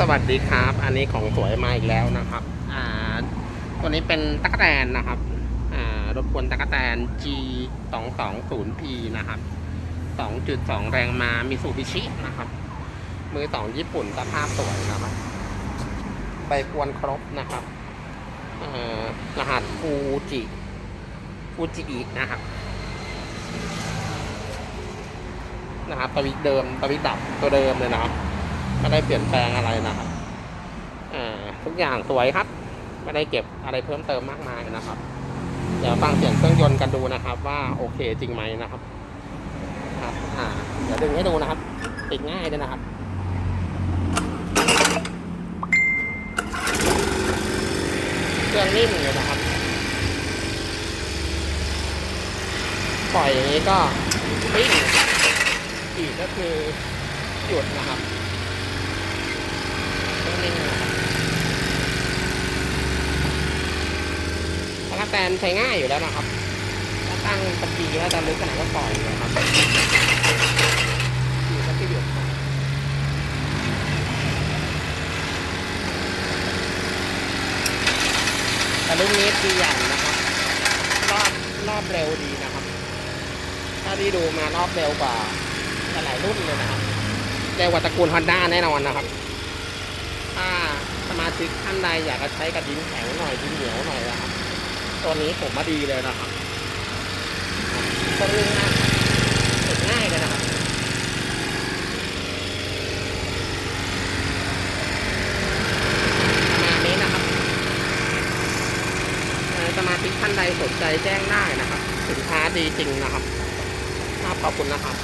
สวัสดีครับ อันนี้ของสวยมาอีกแล้วนะครับ อ่า ตัวนี้เป็นตั๊กแตนนะครับ อ่ารบกวนตั๊กแตน G 2 2 0 P นะครับ 2.2 แรงมามิสูบิชินะครับ มือสองญี่ปุ่นสภาพสวยนะครับใบกวนครบนะครับอ่ารหัสฟูจิฟูจิอินะครับ นะครับตวิเดิมตวิดับตัวเดิมเลยนะครับ ไม่ได้เปลี่ยนแปลงอะไรนะครับอ่าทุกอย่างสวยครับ ไม่ได้เก็บอะไรเพิ่มเติมมากมายนะครับ เดี๋ยวฟังเสียงเครื่องยนต์กันดูนะครับ ว่าโอเคจริงไหมนะครับครับอ่าเดี๋ยวดึงให้ดูนะครับ ติดง่ายเลยนะครับเครื่องนิ่มเลยนะครับ ปล่อยอย่างนี้ก็วิ่งอีกก็คือหยุดนะครับ เครื่องนิ่งนะครับตะแตนใช้ง่ายอยู่แล้วนะครับถ้าตั้งตะกีแล้วจะลึกขนาดก็ปล่อยนะครับอยู่ก็ที่หยุดครับแต่รุ่นนี้ดีอย่างนะครับ รอบรอบเร็วดีนะครับ ถ้าที่ดูมารอบเร็วกว่าหลายรุ่นเลยนะครับเร็วกว่าตระกูลฮอนด้าแน่นอนนะครับ มาชิกท่านใดอยากจะใช้กับดินแข็งหน่อยดินเหนียวหน่อยนะครับตัวนี้ผมมาดีเลยนะครับตัวนี้นะติดง่ายเลยนะครับประมาณนี้นะครับสมาชิกท่านใดสนใจแจ้งได้นะครับ สินค้าดีจริงนะครับครับขอบคุณนะครับ